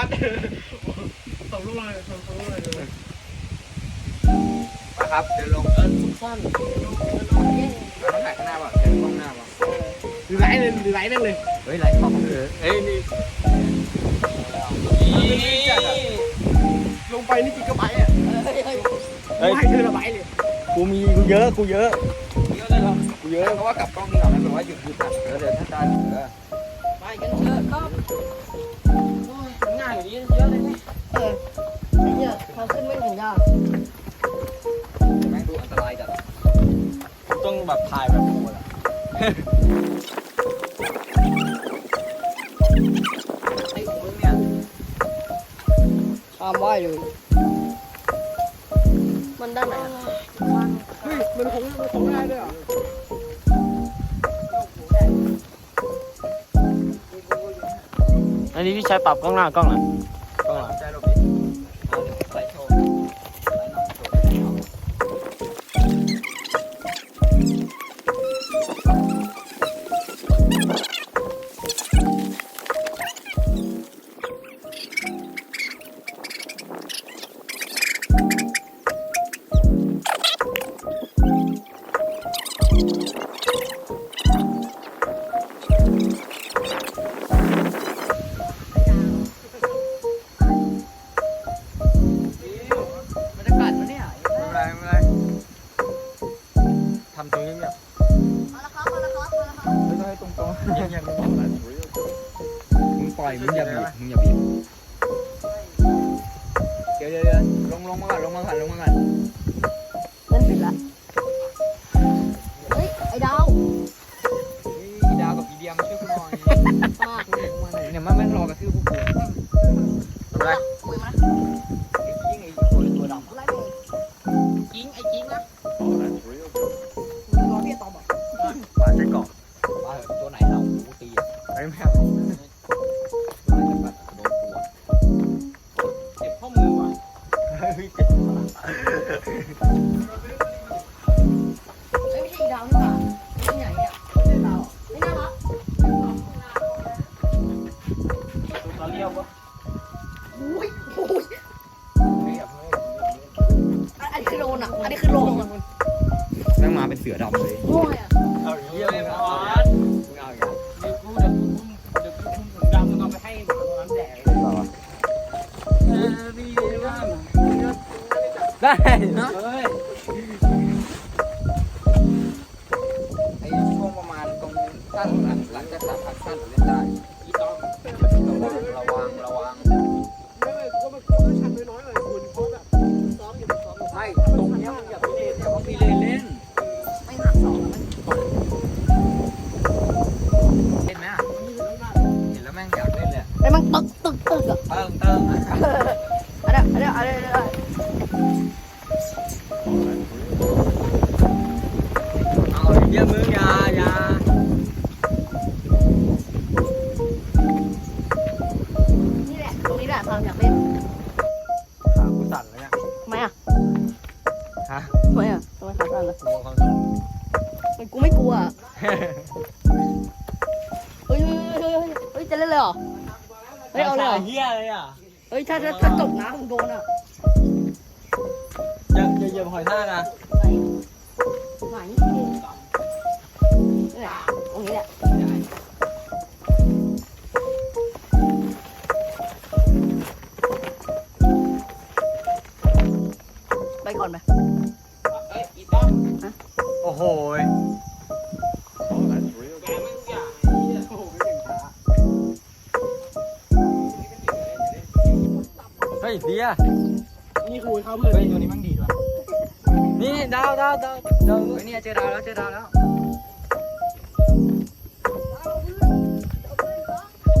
วัดส่งรูปมาเลยส่งรูปมาเลยครับเดินลงเออทุกสั้นเราต้องถ่ายข้างหน้าป่ะเดินกล้องหน้าป่ะหรือไลเลยหรือไลฟ์นั่งเลยเฮ้ยไลฟ์ของเออเอ้ยนี่ลงไปนี่กี่กระไบอะเฮ้ยไม่ให้เธอระไบเลยกูมีกูเยอะกูเยอะเยอะเลยเหรอกูเยอะเพราะว่ากลับกล้องนี่ก่อนนะแบบว่าหยุดหยุดอะเออเดี๋ยวถ้าได้เออไปกันเถอะครับง่ายกว่านี้เยอะเลยไหมเออเนี่ยเขาขึ้นไม่ถึงยอดแม่งดูอันตรายจัดต้องแบบถ่ายแบบโหดอะไอ้มึงเนี่ยตามไหวเลยมันด้านไหนอะเฮ้ยมันคงมันคงได้ด้วยเห อันนี้พี่ใช้ปรับกล้องหน้ากล้องหลังก็ใจลบดิเอ บีบมึงอย่าบีบเดี๋ยวเดี๋ยวเดี๋ยวลงลงมาก่อนลงมาก่อนลงมาก่อนเล่นผิดละ เฮ้ย ไอ้ดาวอีดาวกับอีเดียมาช่วยกูหน่อยมาเนี่ยมันแม่งรอกระทืบพวกกูทำไรคุยมาไอ้กิ้งไอ้ตัวตัวดำไล่ไปกิ้งไอ้กิ้งนะ ได้เนาะไอ้ช่วงประมาณตรงสั้นหลังหลังจากสามพักสั้นเล่นได้อีต้องระวังระวัง เลยเนี่ยทำไมอะฮะทำไมอะทำไมขาสั้นล่ะกลัวความสั่นมันกูไม่กลัวอะเฮ้ยเฮ้ยเฮ้ยเฮ้ยเฮ้ยจะเล่นเลยเหรอเฮ้ยเอาเลยเหรอเฮียเลยอะเฮ้ยถ้าถ้าถ้าตกน้ำผมโดนอะอย่าอย่าอย่าหอยท่านะไหนไหนนี่แหละตรงนี้แหละ ฮ้ยเดียนี่คุยเขาเพื่อนเฮ้ยตัวนี้มันดีว่ะนี่ดาวดาวดาวดาวเฮ้ยเนี่ยเจอดาวแล้วเจอดาวแล้ว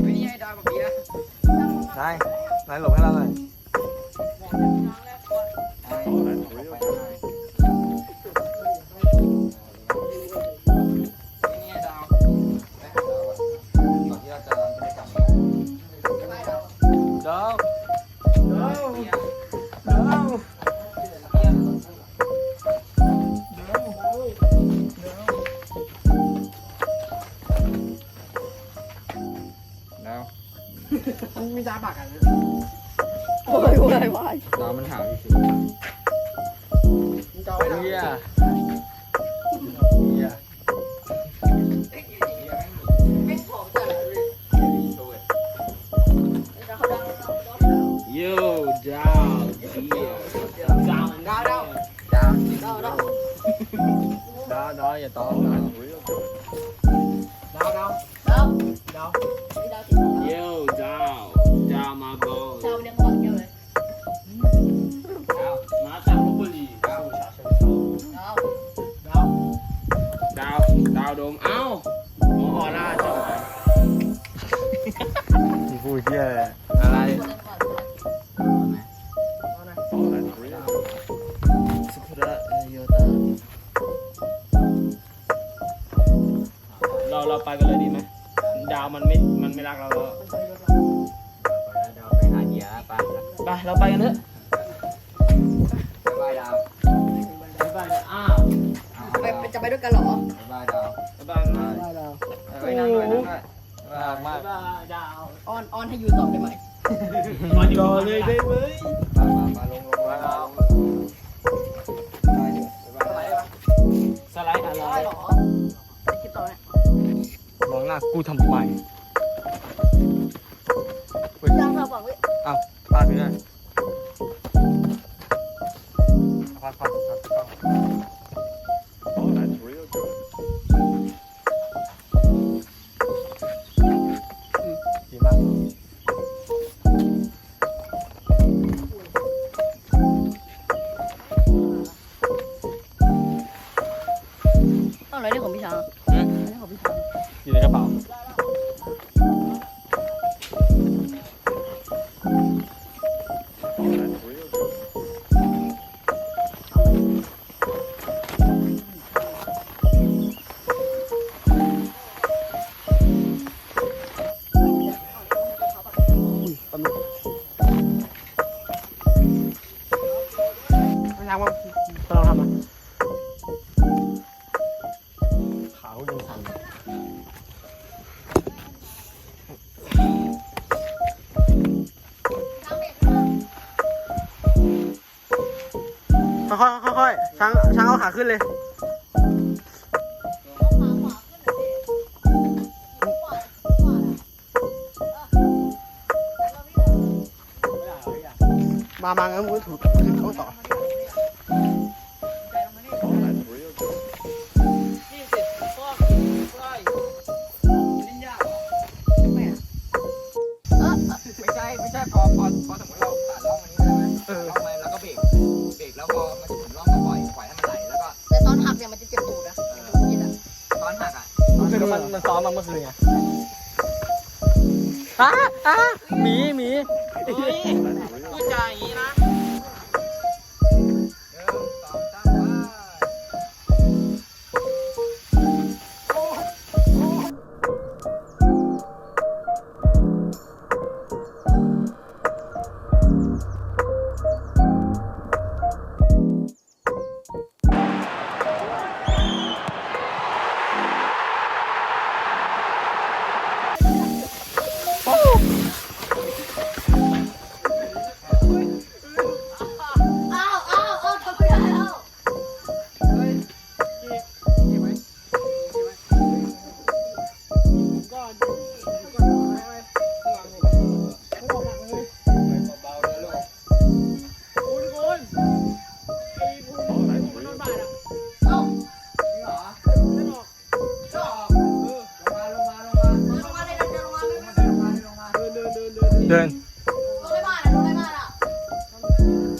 เฮ้ยนี่ไงดาวกับเบียร์นายนายหลบให้เราหน่อย แล้วมันมีตาปากกันนะโอ้ยโอ้ยว้ายดาวมันหาพี่สิมึงจะเอาไว้ทำเฮียเฮียไม่ผอมจัดเลยเขาดังโย่ดาวเยี่ยมดาวดาวดาวดาวดาวดาวดาวดาวอย่าต้องดาว เฮียอะไรสุภระโยตาเราเราไปกันเลยดีไหมดาวมันไม่ มันไม่รักเราแล้วดาวไปหาเหยื่อไปไปเราไปกันเถอะบายดาวไปไปอ้าวไปจะไปด้วยกันเหรอบายดาวไปบ้านมาดาวดาวไปนั่งด้วยนั่งด้วย มากมากบ้านดาวออนออนให้อยู่ต่อได้ไหมมาอยู่เลยได้ไหมมามามาลงลงมาเอาไปเดี๋ยวไปสไลด์อะไรได้เหรอไปคลิปต่อเนี่ยมองหน้ากูทำไมยังเราบอกเว้ยอ้าวพาดไปได้พาดพาดพาดพาด ค่อยค่อยช้างช้างเอาขาขึ้นเลย มามางั้นมึงถูกถูกเขาต่อ ซ้อมมาเมื่อคืนไงอะอะหมีหมีพูดจาอย่างนี้นะ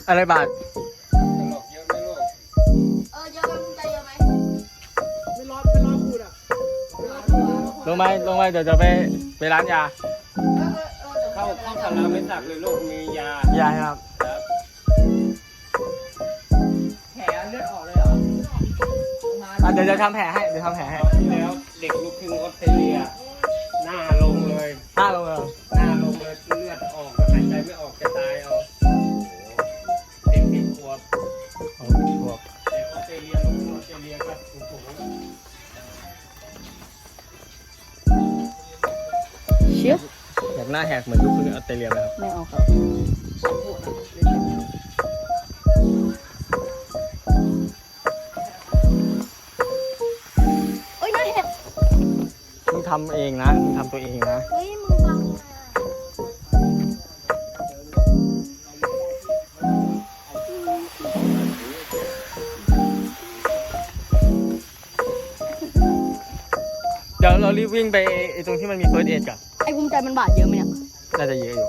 อะไรบาทตลกเยอะไหมลูกเออเยอะไหมมึงใจเยอะไหมไม่ร้อนไม่ร้อนขูดอะลงไปลงไปเดี๋ยวจะไปไปร้านยา เออเออเออเข้าเข้าสาราไม่สักเลยลูกมียา ยาครับครับ แผลเลือดออกเลยเหรอมาอะเดี๋ยวจะทำแผลให้ เดี๋ยวทำแผลให้คราวที่แล้วเด็กลูกครึ่งออสเตรเลีย ชี่ยอย่าอกหน้าแหกเหมือนลูกพึ่งออสเตรเลียไหมครับ ไม่เอาครับโหดอะเล่นเป็นเอ้ยน่าเห็ดมึงทำเองนะ มึงทำตัวเองนะ เฮ้ยมึงฟังนะเดี๋ยวเรารีบวิ่งไปไอ้ตรงที่มันมีเฟิร์สเอดกัน ไอ้ภูมิใจมันบาดเยอะไหมเนี่ย น่าจะเยอะอยู่